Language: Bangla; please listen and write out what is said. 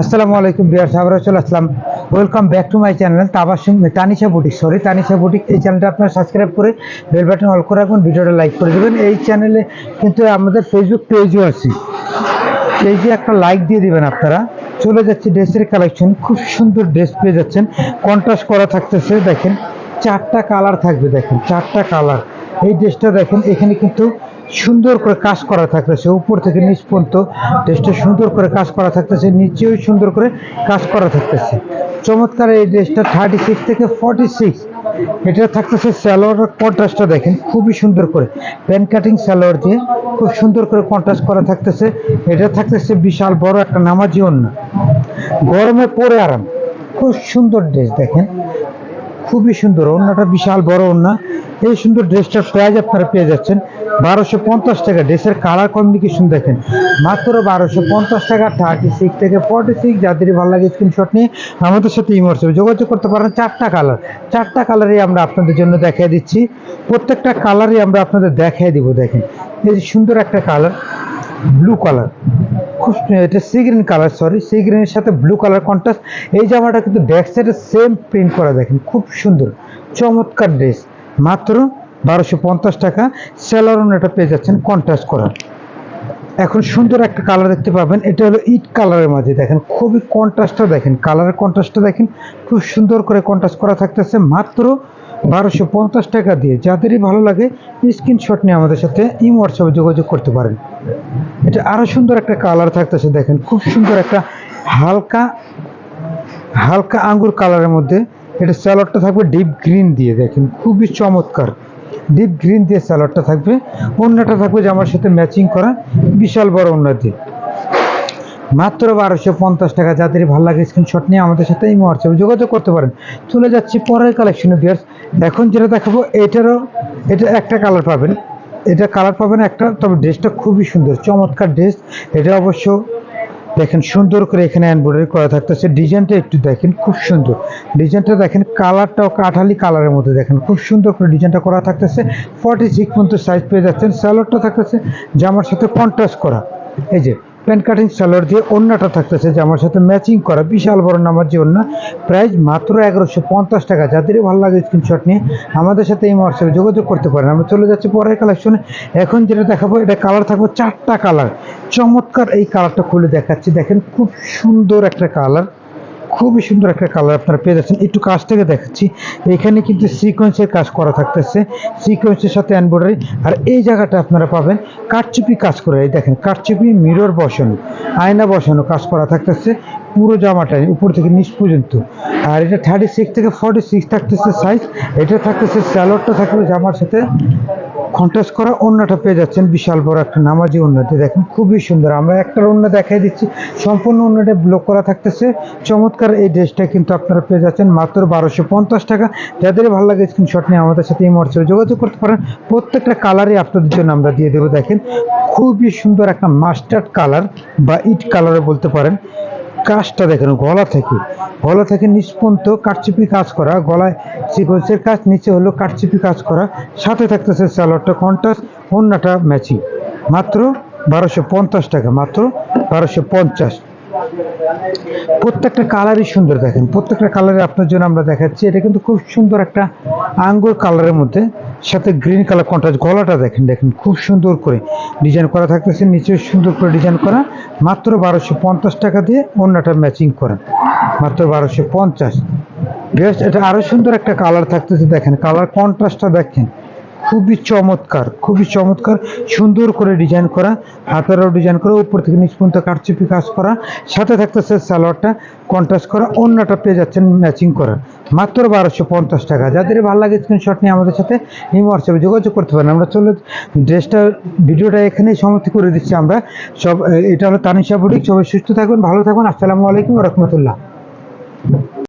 আসসালামু আলাইকুম বিয়ার সাহেবরা চলে আসলাম। Welcome back to my channel Tabassum Tanisha boutique sorry Tanisha boutique, এই চ্যানেলটা আপনারা সাবস্ক্রাইব করে বেল বাটন অল করে রাখবেন ভিডিওটা লাইক করে দেবেন। এই চ্যানেলে কিন্তু আমাদের ফেসবুক পেজও আছে। পেজে একটা লাইক দিয়ে দিবেন আপনারা। চলে যাচ্ছে ড্রেসের কালেকশন খুব সুন্দর ড্রেস পেয়ে যাচ্ছেন। কন্ট্রাস্ট করা থাকতেছে, দেখেন, চারটা কালার থাকবে, দেখেন, চারটা কালার এই ড্রেসটা দেখেন, এখানে কিন্তু সুন্দর করে কাজ করা থাকতেছে। উপর থেকে নিচ পর্যন্ত ড্রেসটা সুন্দর করে কাজ করা থাকতেছে, নিচেও সুন্দর করে কাজ করা থাকতেছে। চমৎকার এই ড্রেসটা থার্টি সিক্স থেকে ফর্টি সিক্স এটা থাকতেছে স্যালোয়ার কন্ট্রাস্টটা দেখেন, খুবই সুন্দর করে। প্যান কাটিং স্যালোয়ার দিয়ে খুব সুন্দর করে কন্ট্রাস্ট করা থাকতেছে। এটা থাকতেছে বিশাল বড় একটা নামাজি অন্য গরমে পরে আরাম। খুব সুন্দর ড্রেস দেখেন। খুবই সুন্দর অন্যটা বিশাল বড় ওন্না এই সুন্দর ড্রেসটার প্রাইস আপনারা পেয়ে যাচ্ছেন বারোশো পঞ্চাশ টাকা। ড্রেসের কালার কমিউনিকেশন দেখেন, মাত্র বারোশো পঞ্চাশ টাকা থার্টি সিক্স থেকে ফর্টি সিক্স যাদের ভালো লাগে স্ক্রিনশট নিয়ে আমাদের সাথে ইমোটসে যোগাযোগ করতে পারেন। চারটা কালার চারটা কালারই আমরা আপনাদের জন্য দেখিয়ে দিচ্ছি। প্রত্যেকটা কালারই আমরা আপনাদের দেখিয়ে দিব, দেখেন। এই সুন্দর একটা কালার ব্লু কালার খুব এটা sea green colour sorry sea গ্রিনের সাথে ব্লু কালার কন্ট্রাস্ট এই জামাটা কিন্তু ব্যাক সাইডে সেম প্রিন্ট করা, দেখেন, খুব সুন্দর, চমৎকার ড্রেস মাত্র বারোশো পঞ্চাশ টাকা স্যালোরন এটা পেয়ে যাচ্ছেন কন্ট্রাস্ট করা। এখন সুন্দর একটা কালার দেখতে পাবেন, এটা হলো ইট কালারের মাঝে, দেখেন, খুবই কন্ট্রাস্টটা দেখেন কালারের কন্ট্রাস্টটা দেখেন, খুব সুন্দর করে কন্ট্রাস্ট করা থাকতেছে। মাত্র বারোশো পঞ্চাশ টাকা দিয়ে। যাদেরই ভালো লাগে স্ক্রিনশট নিয়ে আমাদের সাথে ইম হোয়াটসঅ্যাপে যোগাযোগ করতে পারেন। এটা আরও সুন্দর একটা কালার থাকতেছে, দেখেন। খুব সুন্দর একটা হালকা হালকা আঙ্গুর কালারের মধ্যে এটা স্যালাডটা থাকবে ডিপ গ্রিন দিয়ে, দেখেন। খুবই চমৎকার। ডিপ গ্রিন দিয়ে স্যালাডটা থাকবে। অন্যটা থাকবে জামার সাথে ম্যাচিং করা বিশাল বড় অন্য দিয়ে। মাত্র বারোশো পঞ্চাশ টাকা। যাদের ভালো লাগে স্ক্রিনশট নিয়ে আমাদের সাথে এই হোয়াটসঅ্যাপে যোগাযোগ করতে পারেন। চলে যাচ্ছি পরের কালেকশনে বিয়ার্স এখন যেটা দেখাবো, এটারও এটা একটা কালার পাবেন। এটা কালার পাবেন একটা, তবে ড্রেসটা খুবই সুন্দর, চমৎকার ড্রেস এটা অবশ্য দেখেন সুন্দর করে এখানে এমব্রয়ডারি করা থাকতেছে। ডিজাইনটা একটু দেখেন, খুব সুন্দর। ডিজাইনটা দেখেন কালারটাও কাঠালি কালারের মধ্যে দেখেন, খুব সুন্দর করে ডিজাইনটা করা থাকতেছে। ফর্টি সিক্স পর্যন্ত সাইজ পেয়ে যাচ্ছেন। স্যালোয়ারটা থাকতেছে জামার সাথে কন্ট্রাস্ট করা। এই যে প্যান্ট কাটিং সালোয়ার দিয়ে অন্যটা থাকতেছে যে আমার সাথে ম্যাচিং করা বিশাল বড় নামার যে অন্য প্রাইস মাত্র এগারোশো পঞ্চাশ টাকা। যাদেরই ভালো লাগে স্ক্রিনশট নিয়ে আমাদের সাথে এই হোয়াটসঅ্যাপে যোগাযোগ করতে পারেন। আমরা চলে যাচ্ছি পরের কালেকশনে এখন যেটা দেখাবো, এটা কালার থাকব চারটা কালার চমৎকার এই কালারটা খুলে দেখাচ্ছি। দেখেন খুব সুন্দর একটা কালার খুবই সুন্দর একটা কালার আপনারা পেয়ে যাচ্ছেন। একটু কাজ থেকে দেখাচ্ছি। এখানে কিন্তু সিকোয়েন্সের কাজ করা থাকতেছে। সিকোয়েন্সের সাথে এমব্রয়ডারি আর এই জায়গাটা আপনারা পাবেন কাঠচুপি কাজ করে। এই দেখেন, কাঠচুপি মিরর বসানো, আয়না বসানো কাজ করা থাকতেছে। পুরো জামাটা উপর থেকে নিচ পর্যন্ত। আর এটা থার্টি সিক্স থেকে ফর্টি সিক্স থাকতেছে সাইজ এটা থাকতেছে স্যালোডটা থাকবে জামার সাথে। কন্ট্রাস্ট করা অন্যটা পেয়ে যাচ্ছেন বিশাল বড় একটা নামাজি উন্নতি দেখেন, খুবই সুন্দর। আমরা একটা অন্য দেখাই দিচ্ছি। সম্পূর্ণ অন্যটা ব্লক করা থাকতেছে। চমৎকার এই ড্রেসটা কিন্তু আপনারা পেয়ে যাচ্ছেন মাত্র বারোশো পঞ্চাশ টাকা। যাদের ভালো লাগে স্ক্রিনশট নিয়ে আমাদের সাথে এই মর্চে যোগাযোগ করতে পারেন। প্রত্যেকটা কালারই আপনাদের জন্য আমরা দিয়ে দেবো। দেখেন, খুবই সুন্দর একটা মাস্টার্ড কালার বা ইট কালারে বলতে পারেন। কাজটা দেখেন, গলা থেকে। গলা থেকে নিষ্পন্ত কাঠচিপি কাজ করা, গলায় সিকোয়েন্সের কাজ, নিচে হলো কাঠচিপি কাজ করা, সাথে থাকতেছে স্যালোয়ারটা কন্টাস অন্যটা ম্যাচিং মাত্র বারোশো পঞ্চাশ টাকা, মাত্র বারোশো পঞ্চাশ। প্রত্যেকটা কালারই সুন্দর দেখেন। প্রত্যেকটা কালারে আপনার জন্য আমরা দেখাচ্ছি। এটা কিন্তু খুব সুন্দর একটা আঙ্গুর কালারের মধ্যে, সাথে গ্রিন কালার কন্ট্রাস্ট গলাটা দেখেন দেখেন, খুব সুন্দর করে ডিজাইন করা থাকতেছে, নিচে সুন্দর করে ডিজাইন করা। মাত্র বারোশো পঞ্চাশ টাকা দিয়ে অন্যটা ম্যাচিং করা। মাত্র বারোশো পঞ্চাশ। বেশ, এটা আরও সুন্দর একটা কালার থাকতেছে, দেখেন। কালার কন্ট্রাস্টটা দেখেন। খুবই চমৎকার খুবই চমৎকার। সুন্দর করে ডিজাইন করা, হাতেরও ডিজাইন করা, উপর থেকে নিচ পর্যন্ত কারচুপি কাজ করা। সাথে থাকতেছে সালোয়ারটা কন্ট্রাস্ট করা, অন্যটা পেয়ে যাচ্ছেন ম্যাচিং করা। মাত্র বারোশো পঞ্চাশ টাকা। যাদের ভালো লাগে স্ক্রিনশট নিয়ে আমাদের সাথে এই হোয়াটসঅ্যাপে যোগাযোগ করতে পারেন। আমরা চলে ড্রেসটা, ভিডিওটা এখানেই সমাপ্তি করে দিচ্ছি আমরা। সব এটা হলো তানিশা বুটিক। সবাই সুস্থ থাকবেন ভালো থাকবেন আসসালামু আলাইকুম রহমতুল্লাহ।